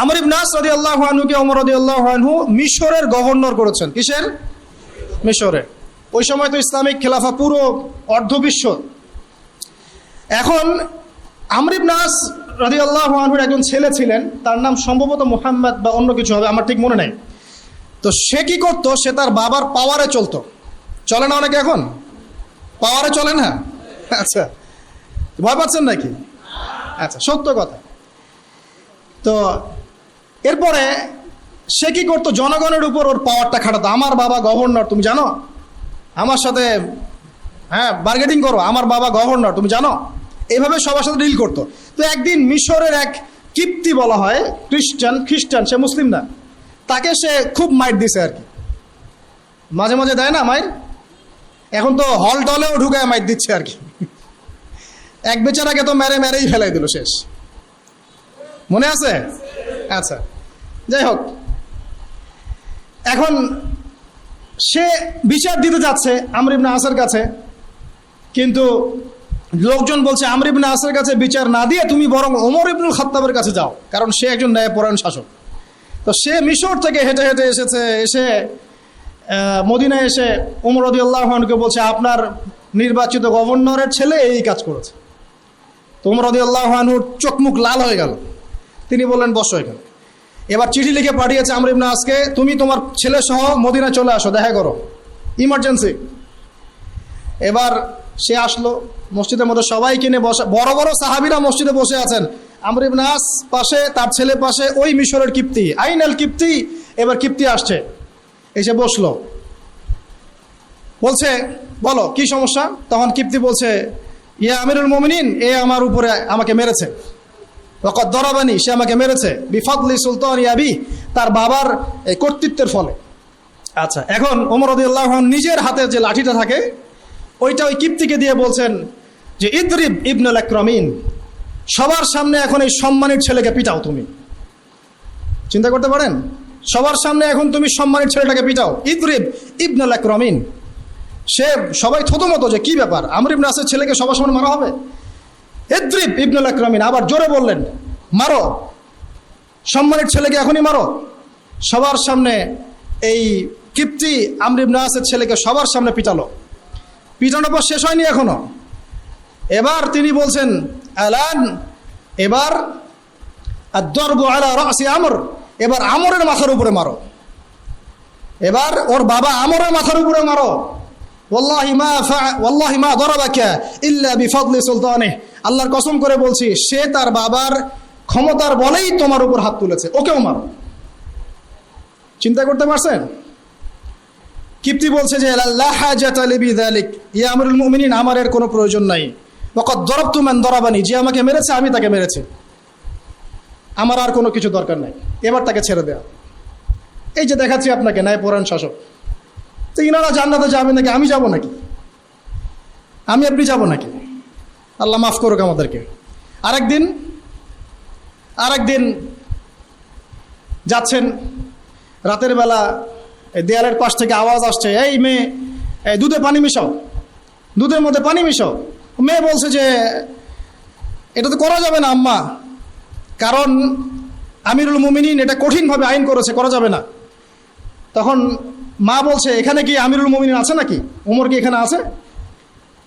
আমর ইবনাস রদি আল্লাহ আনহুকে অমর রদি আল্লাহ আনহু মিশরের গভর্নর করেছেন। কিসের? মিশরের। ওই সময় তো ইসলামিক খেলাফা পুরো অর্ধবিশ্ব। এখন আমর ইবনাস রদি আল্লাহ আনহুর একজন ছেলে ছিলেন, তার নাম সম্ভবত মোহাম্মদ বা অন্য কিছু হবে, আমার ঠিক মনে নেই। তো সে কি করতো? সে তার বাবার পাওয়ারে চলতো। চলে না অনেকে এখন? পাওয়ারে চলে না? আচ্ছা। ভয় পাচ্ছেন নাকি? আচ্ছা সত্য কথা। তো এরপরে সে কি করতো? জনগণের উপর ওর পাওয়ারটা খাটাতো। আমার বাবা গভর্নর তুমি জানো? আমার সাথে হ্যাঁ বার্গেটিং করো। আমার বাবা গভর্নর তুমি জানো? এভাবে সবার সাথে ডিল করতো। তো একদিন মিশরের এক কিপ্তি বলা হয়, খ্রিস্টান খ্রিস্টান, সে মুসলিম না। তাকে সে খুব মাইট দিছে আর কি। মাঝে মাঝে দেয় না মাইর এখন তো হল টলেও ঢুকায় মাইট দিচ্ছে আর কি। এক বেচারাকে তো মেরে মেরেই ফেলাই দিল শেষ। মনে আছে? আচ্ছা। যাই হোক এখন সে বিচার দিতে যাচ্ছে আমরিবনা আসার কাছে, কিন্তু লোকজন বলছে আমরিবনা আসার কাছে বিচার না দিয়ে তুমি বরং ওমর ইবনুল খাত্তাবের কাছে যাও। কারণ সে একজন ন্যায়পরায়ণ শাসক। তো সে মিশর থেকে হেঁটে হেঁটে এসেছে, এসে মদিনায় এসে উমর রদি বলছে, আপনার নির্বাচিত গভর্নরের ছেলে এই কাজ করেছে। তো উমর রদি আল্লাহানুর চোখ মুখ লাল হয়ে গেল। তিনি বললেন, বসো এখানে। এবার চিঠি লিখে পাঠিয়েছে আমর ইবনা আজকে তুমি তোমার ছেলে সহ মদিনা চলে আসো, দেখা করো। ইমার্জেন্সি এবার সে আসলো মসজিদের মধ্যে, সবাই কিনে বসে, বড় বড় সাহাবিরা মসজিদে বসে আছেন। আমর ইবনে আস পাশে, তার ছেলে পাশে, ওই মিশরের কিপ্তি, আইনাল কিপ্তি। এবার কিপ্তি আসছে। এসে বসল। বলছে, বলো, কি সমস্যা? তখন কিপ্তি বলছে, ইয়া আমিরুল মোমিনিন, এ আমার উপরে আমাকে মেরেছে। ওকত দরাবানি, সে আমাকে মেরেছে। বিফাদলি সুলতান ইয়াবি তার বাবার, এই কর্তৃত্বের ফলে। আচ্ছা এখন ওমর রদিউল্লাহ নিজের হাতে যে লাঠিটা থাকে, ওইটা ওই কিপ্তিকে দিয়ে বলছেন যে, ইদরিব ইবনুল আকরমিন সবার সামনে এখন এই সম্মানের ছেলেকে পিটাও তুমি। চিন্তা করতে পারেন? সবার সামনে এখন তুমি সম্মানের ছেলেটাকে পিটাও। ইদরিব ইবনুল আকরমিন সে সবাই থতমতো যে, কি ব্যাপার? আমর ইবনে আসের ছেলেকে সবার সামনে মারা হবে? ইদ্রিব ইবনুল আকরমিন আবার জোরে বললেন, মারো। সম্মানের ছেলেকে এখনই মারো। সবার সামনে এই কিপ্তি আমর ইবনে আসের ছেলেকে সবার সামনে পিটালো। পিটানোর পর শেষ হয়নি এখনও। এবার তিনি বলছেন, আলান, এবার দর্ব আলা রাসি আমর, এবার আমরের মাথার উপরে মারো। এবার ওর বাবা আমরের মাথার উপরে মারো। ওয়াল্লাহি মা ওয়াল্লাহি মা দরাবাকা ইল্লা বিফাদলি সুলতানে আল্লাহর কসম করে বলছি, সে তার বাবার ক্ষমতার বলেই তোমার উপর হাত তুলেছে, ওকেও মারো। চিন্তা করতে পারছেন? কিপ্তি বলছে যে, লা হাজাতা লি বিযালিক ইয়া আমরুল মুমিনিন, আমার এর কোনো প্রয়োজন নাই। ওয়াকাদ দরাবতু মান দরাবানি, যে আমাকে মেরেছে, আমি তাকে মেরেছি। আমার আর কোনো কিছু দরকার নাই। এবার তাকে ছেড়ে দেওয়া এই যে দেখাচ্ছি আপনাকে ন্যায় পরায়ণ শাসক। তো ইনারা জান্নাতে যাবে নাকি? আমি যাব নাকি? আমি আপনি যাব নাকি? আল্লাহ মাফ করুক আমাদেরকে। আরেকদিন আরেকদিন যাচ্ছেন, রাতের বেলা দেয়ালের পাশ থেকে আওয়াজ আসছে, এই মেয়ে দুধে পানি মিশাও, দুধের মধ্যে পানি মিশাও। মেয়ে বলছে যে, এটা তো করা যাবে না, আম্মা। কারণ আমিরুল মুমিনিন এটা কঠিনভাবে আইন করেছে, করা যাবে না। তখন মা বলছে, এখানে কি আমিরুল মুমিনিন আছে নাকি? ওমর কি এখানে আছে?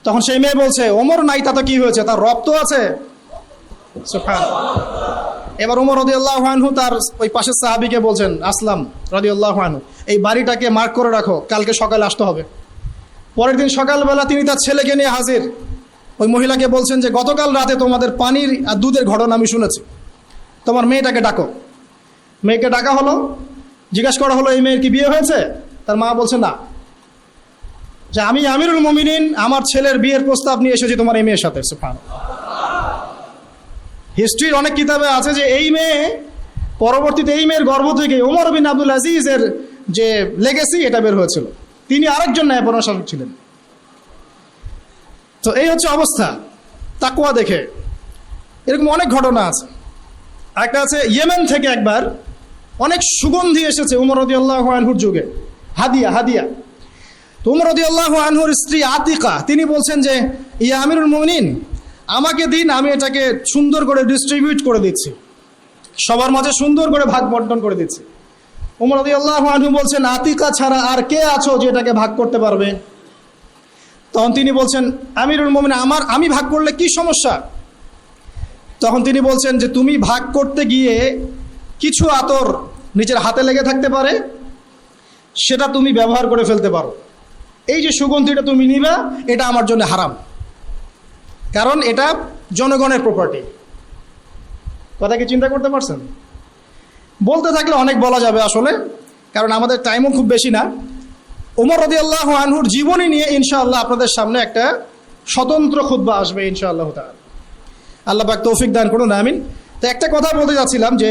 তখন সেই মেয়ে বলছে, ওমর নাই তা তো কি হয়েছে? তার রব তো আছে। এবার উমর রদি আনহু তার ওই পাশের সাহাবিকে বলছেন, আসলাম রদি আনহু, এই বাড়িটাকে মার্ক করে রাখো, কালকে সকালে আসতে হবে। পরের দিন সকালবেলা তিনি তার ছেলেকে নিয়ে হাজির। ওই মহিলাকে বলছেন যে, গতকাল রাতে তোমাদের পানির আর দুধের ঘটনা আমি শুনেছি। তোমার মেয়েটাকে ডাকো। মেয়েকে ডাকা হলো। জিজ্ঞাসা করা হলো, এই মেয়ের কি বিয়ে হয়েছে? তার মা বলছে, না। যে, আমি আমিরুল মমিনিন, আমার ছেলের বিয়ের প্রস্তাব নিয়ে এসেছি তোমার এই মেয়ের সাথে। সুফান হিস্ট্রির অনেক কিতাবে আছে যে, এই মেয়ে পরবর্তীতে, এই মেয়ের গর্ভ থেকে ওমর বিন আব্দুল আজিজের যে লেগেসি এটা বের হয়েছিল। তিনি আরেকজন ন্যায়পরায়ণ শাসক ছিলেন। তো এই হচ্ছে অবস্থা। তাকুয়া দেখে। এরকম অনেক ঘটনা আছে। একটা আছে, ইয়েমেন থেকে একবার অনেক সুগন্ধি এসেছে উমর রদি আল্লাহ যুগে। হাদিয়া হাদিয়া। তো উমর রদি আল্লাহ আনহুর স্ত্রী আতিকা, তিনি বলছেন যে, ইয়া আমিরুল মমিনিন, আমাকে দিন, আমি এটাকে সুন্দর করে ডিস্ট্রিবিউট করে দিচ্ছি। সবার মাঝে সুন্দর করে ভাগ বন্টন করে দিচ্ছি। উমর আল্লাহ আনহু বলছেন, আতিকা ছাড়া আর কে আছো যে এটাকে ভাগ করতে পারবে? তখন তিনি বলছেন, আমিরুল মোমিন আমার, আমি ভাগ করলে কি সমস্যা? তখন তিনি বলছেন যে, তুমি ভাগ করতে গিয়ে কিছু আতর নিজের হাতে লেগে থাকতে পারে সেটা তুমি ব্যবহার করে ফেলতে পারো। এই যে সুগন্ধিটা তুমি নিবা, এটা আমার জন্য হারাম। কারণ এটা জনগণের প্রপার্টি কথা কি চিন্তা করতে পারছেন? বলতে থাকলে অনেক বলা যাবে আসলে, কারণ আমাদের টাইমও খুব বেশি না। ওমর রদি আল্লাহ আনহুর জীবনী নিয়ে ইনশাআল্লাহ আপনাদের সামনে একটা স্বতন্ত্র খুদ্া আসবে ইনশাআল্লাহ তাআলা। আল্লাহ পাক তৌফিক দান করুন, আমিন। তো একটা কথা বলতে যাচ্ছিলাম যে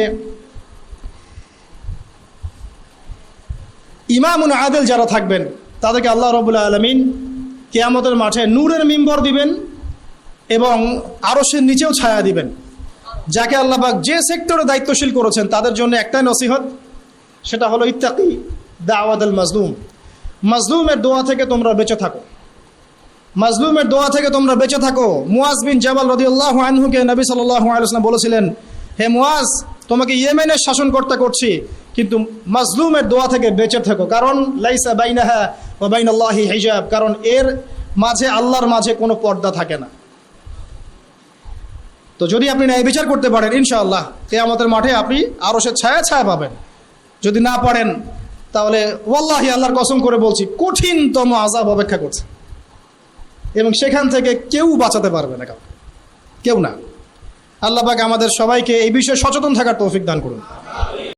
ইমামুন আদেল যারা থাকবেন, তাদেরকে আল্লাহ রবুল্লা আলমিন কেয়ামতের মাঠে নূরের মিম্বর দিবেন এবং আরসের নিচেও ছায়া দিবেন। যাকে আল্লাহবাক যে সেক্টরে দায়িত্বশীল করেছেন, তাদের জন্য একটাই নসিহত, সেটা হলো ইত্তাকি দাওয়াদ মাজলুম। মাজলুমের দোয়া থেকে তোমরা বেঁচে থাকো। মাজলুমের দোয়া থেকে তোমরা বেঁচে থাকো। মুয়াজ বিন জাবাল রদিউল্লাহ আনহুকে নবী সাল্লাহ আলসালাম বলেছিলেন, হে মুয়াজ তোমাকে ইয়েমেনের শাসনকর্তা করছি, কিন্তু মাজলুমের দোয়া থেকে বেঁচে থাকো। কারণ লাইসা বাইনাহা ও বাইন আল্লাহি হিজাব, কারণ এর মাঝে, আল্লাহর মাঝে কোনো পর্দা থাকে না। তো যদি আপনি ন্যায় বিচার করতে পারেন, ইনশাআল্লাহ, কেয়ামতের মাঠে আপনি আরও সে ছায়া ছায়া পাবেন। যদি না পারেন, তাহলে ওয়াল্লাহি আল্লাহর কসম করে বলছি, কঠিনতম আজাব অপেক্ষা করছে। এবং সেখান থেকে কেউ বাঁচাতে পারবে না কাউকে। কেউ না। আল্লাহ পাক আমাদের সবাইকে এই বিষয়ে সচেতন থাকার তৌফিক দান করুন।